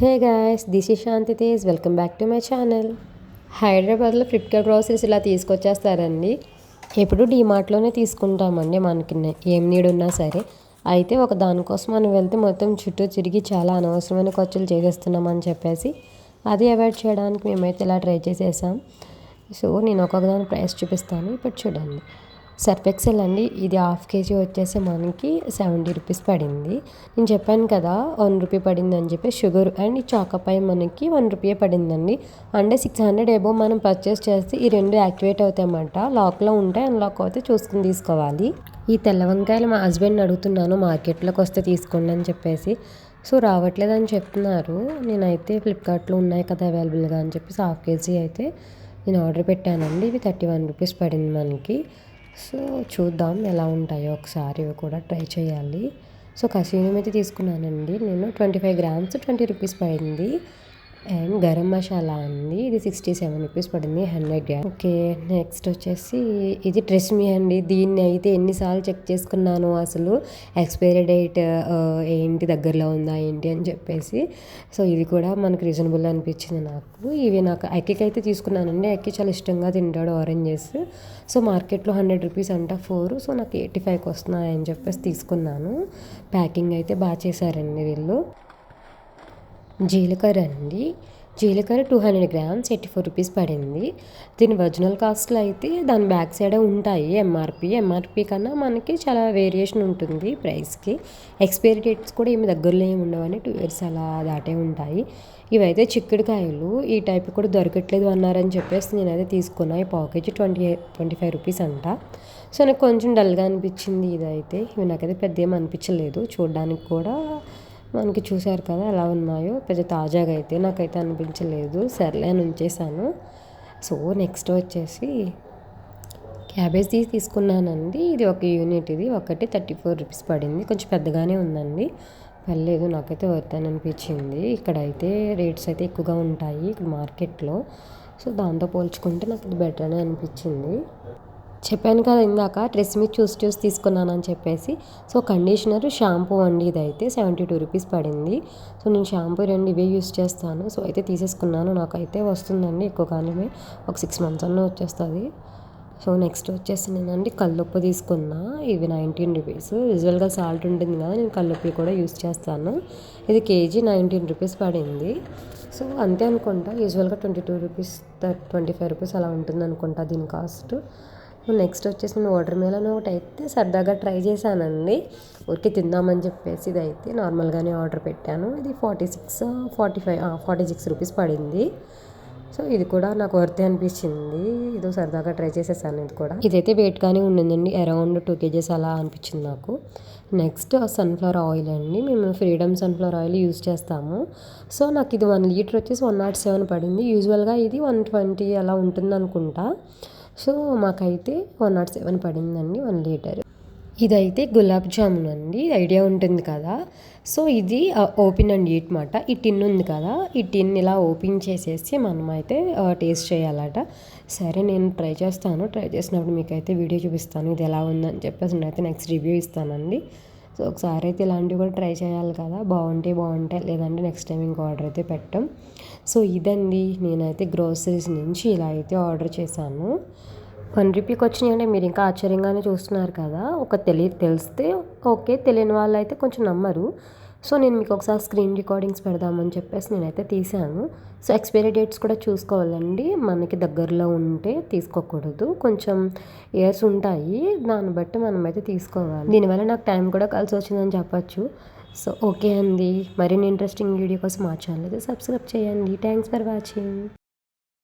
Hey guys this is Shanti Tej welcome back to my channel హైదరాబాద్లో Flipkart groceries ఇలా తీసుకొచ్చేస్తారండి. ఎప్పుడు డీమార్ట్లోనే తీసుకుంటామండి మనకి ఏం నీడు ఉన్నా సరే. అయితే ఒక దానికోసం మనం వెళ్తే మొత్తం చుట్టూ తిరిగి చాలా అనవసరమైన ఖర్చులు చేసేస్తున్నామని చెప్పేసి అది అవాయిడ్ చేయడానికి మేమైతే ఇలా ట్రై చేసేసాం. సో నేను ఒక్కొక్క దాని ప్రైస్ చూపిస్తాను. ఇప్పుడు చూడండి. సర్ఫ్ ఎక్సెల్ అండి. ఇది హాఫ్ కేజీ వచ్చేసి మనకి సెవెంటీ రూపీస్ పడింది. నేను చెప్పాను కదా వన్ రూపీ పడింది అని చెప్పి షుగర్ అండ్ ఈ చాకపై మనకి వన్ రూపీ పడిందండి. అంటే సిక్స్ హండ్రెడ్ ఏబో మనం పర్చేస్ చేస్తే ఈ రెండు యాక్టివేట్ అవుతాయన్నమాట. లాక్లో ఉంటే అన్లాక్ అయితే చూసుకుని తీసుకోవాలి. ఈ తెల్ల వంకాయలు మా హస్బెండ్ అడుగుతున్నాను మార్కెట్లోకి వస్తే తీసుకోండి అని చెప్పేసి. సో రావట్లేదని చెప్తున్నారు. నేనైతే ఫ్లిప్కార్ట్లో ఉన్నాయి కదా అవైలబుల్గా అని చెప్పేసి హాఫ్ కేజీ అయితే నేను ఆర్డర్ పెట్టానండి. ఇవి థర్టీ వన్ రూపీస్ పడింది మనకి. సో చూద్దాం ఎలా ఉంటాయో ఒకసారి ఇవి కూడా ట్రై చేయాలి. సో కసూరి అయితే తీసుకున్నానండి. నేను twenty five grams twenty rupees పడింది. అండ్ గరం మసాలా అండి. ఇది సిక్స్టీ సెవెన్ రూపీస్ పడింది హండ్రెడ్ గ్రామ్. ఓకే నెక్స్ట్ వచ్చేసి ఇది డ్రెస్ మీ అండి. దీన్ని అయితే ఎన్నిసార్లు చెక్ చేసుకున్నాను అసలు? ఎక్స్పైరీ డేట్ ఏంటి దగ్గరలో ఉందా ఏంటి అని చెప్పేసి. సో ఇది కూడా మనకు రీజనబుల్ అనిపించింది నాకు. ఇవి నాకు అక్కికి అయితే తీసుకున్నానండి. ఎక్కి చాలా ఇష్టంగా తింటాడు ఆరెంజెస్. సో మార్కెట్లో హండ్రెడ్ రూపీస్ అంట ఫోర్. సో నాకు ఎయిటీ ఫైవ్కి వస్తున్నాయని చెప్పేసి తీసుకున్నాను. ప్యాకింగ్ అయితే బాగా చేశారండి వీళ్ళు. జీలకర్ర అండి జీలకర్ర two hundred grams eighty four rupees పడింది. దీని ఒరిజినల్ కాస్ట్లో అయితే దాని బ్యాక్ సైడ్ ఉంటాయి ఎంఆర్పి ఎంఆర్పి కన్నా మనకి చాలా వేరియేషన్ ఉంటుంది ప్రైస్కి ఎక్స్పైరీ డేట్స్ కూడా ఏమి దగ్గరలో ఏమి ఉండవని టూ ఇయర్స్ అలా దాటే ఉంటాయి. ఇవైతే చిక్కుడుకాయలు ఈ టైప్ కూడా దొరకట్లేదు అన్నారని చెప్పేసి నేనైతే తీసుకున్నా. ఈ packet twenty twenty five rupees అంట. సో నాకు కొంచెం డల్గా అనిపించింది ఇదైతే. ఇవి నాకైతే పెద్ద ఏం అనిపించలేదు. చూడడానికి కూడా మనకి చూశారు కదా ఎలా ఉన్నాయో. పెద్ద తాజాగా అయితే నాకైతే అనిపించలేదు. సర్లే అని ఉంచేసాను సో నెక్స్ట్ వచ్చేసి క్యాబేజ్ తీసి తీసుకున్నానండి. ఇది ఒక యూనిట్ ఇది. ఒకటి థర్టీ ఫోర్ రూపీస్ పడింది. కొంచెం పెద్దగానే ఉందండి. పర్లేదు నాకైతే వర్త్ అని అనిపించింది. ఇక్కడైతే రేట్స్ అయితే ఎక్కువగా ఉంటాయి ఇక్కడ మార్కెట్లో. సో దాంతో పోల్చుకుంటే నాకు ఇది బెటర్ అని అనిపించింది. చెప్పాను కదా ఇందాక డ్రెస్ మీద చూసి చూసి అని చెప్పేసి. సో కండిషనర్ షాంపూ అండి ఇదైతే సెవెంటీ టూ రూపీస్ పడింది. సో నేను షాంపూ రెండు ఇవే యూస్ చేస్తాను. సో అయితే తీసేసుకున్నాను. నాకైతే వస్తుందండి ఎక్కువ కాలమే ఒక సిక్స్ మంత్స్ అన్న వచ్చేస్తుంది. సో నెక్స్ట్ వచ్చేసి నేనండి కల్లుప్పు తీసుకున్నా. ఇవి నైన్టీన్ రూపీస్. యూజువల్గా సాల్ట్ ఉంటుంది కదా నేను కల్లుప్పి కూడా యూస్ చేస్తాను. ఇది కేజీ నైన్టీన్ రూపీస్ పడింది. సో అంతే అనుకుంటా. యూజువల్గా twenty two rupees twenty five rupees అలా ఉంటుంది అనుకుంటా దీని కాస్ట్. నెక్స్ట్ వచ్చేసి నేను వాటర్ మెలన్ ఒకటి అయితే సరదాగా ట్రై చేశానండి. ఊరికే తిందామని చెప్పేసి ఇది అయితే నార్మల్గానే ఆర్డర్ పెట్టాను. ఇది forty six forty five forty six rupees పడింది. సో ఇది కూడా నాకు వర్తే అనిపించింది. ఇదో సరదాగా ట్రై చేసేసాను ఇది కూడా. ఇదైతే వెయిట్గానే ఉండిందండి. అరౌండ్ టూ కేజెస్ అలా అనిపించింది నాకు. నెక్స్ట్ సన్ఫ్లవర్ ఆయిల్ అండి. మేము ఫ్రీడమ్ సన్ఫ్లవర్ ఆయిల్ యూజ్ చేస్తాము. సో నాకు ఇది వన్ లీటర్ వచ్చేసి వన్ నాట్ సెవెన్ పడింది. యూజువల్గా ఇది వన్ ట్వంటీ అలా ఉంటుంది అనుకుంటా సో మాకైతే వన్ నాట్ సెవెన్ పడిందండి వన్ లీటర్. ఇదైతే గులాబ్ జామున్ అండి ఐడియా ఉంటుంది కదా. సో ఇది ఓపెన్ అండ్ ఈట్ మాట. ఈ టిన్ ఉంది కదా ఈ టిన్ ఇలా ఓపెన్ చేసేసి మనం అయితే టేస్ట్ చేయాలట. సరే నేను ట్రై చేస్తాను ట్రై చేసినప్పుడు మీకైతే వీడియో చూపిస్తాను ఇది ఎలా ఉందని చెప్పేసి నేనైతే నెక్స్ట్ రివ్యూ ఇస్తానండి. సో ఒకసారి అయితే ఇలాంటివి కూడా ట్రై చేయాలి కదా. బాగుంటే బాగుంటాయి లేదంటే నెక్స్ట్ టైం ఇంకో ఆర్డర్ అయితే పెట్టాం. సో ఇదండి. నేనైతే గ్రోసరీస్ నుంచి ఇలా అయితే ఆర్డర్ చేశాను. వన్ రూపీకి వచ్చినాయి అంటే మీరు ఇంకా ఆశ్చర్యంగానే చూస్తున్నారు కదా. ఒక తెలియ తెలిస్తే ఓకే తెలియని వాళ్ళు అయితే కొంచెం నమ్మరు. సో నేను మీకు ఒకసారి స్క్రీన్ రికార్డింగ్స్ పెడదామని చెప్పేసి నేనైతే తీసాను సో ఎక్స్పైరీ డేట్స్ కూడా చూసుకోవాలండి. మనకి దగ్గరలో ఉంటే తీసుకోకూడదు. కొంచెం ఇయర్స్ ఉంటాయి. దాన్ని బట్టి మనం అయితే తీసుకోవాలి. దీనివల్ల నాకు టైం కూడా కలిసి వచ్చిందని చెప్పచ్చు. సో ఓకే అండి. మరిన్ని ఇంట్రెస్టింగ్ వీడియో కోసం మా ఛానల్ అయితే సబ్స్క్రైబ్ చేయండి. Thanks for watching.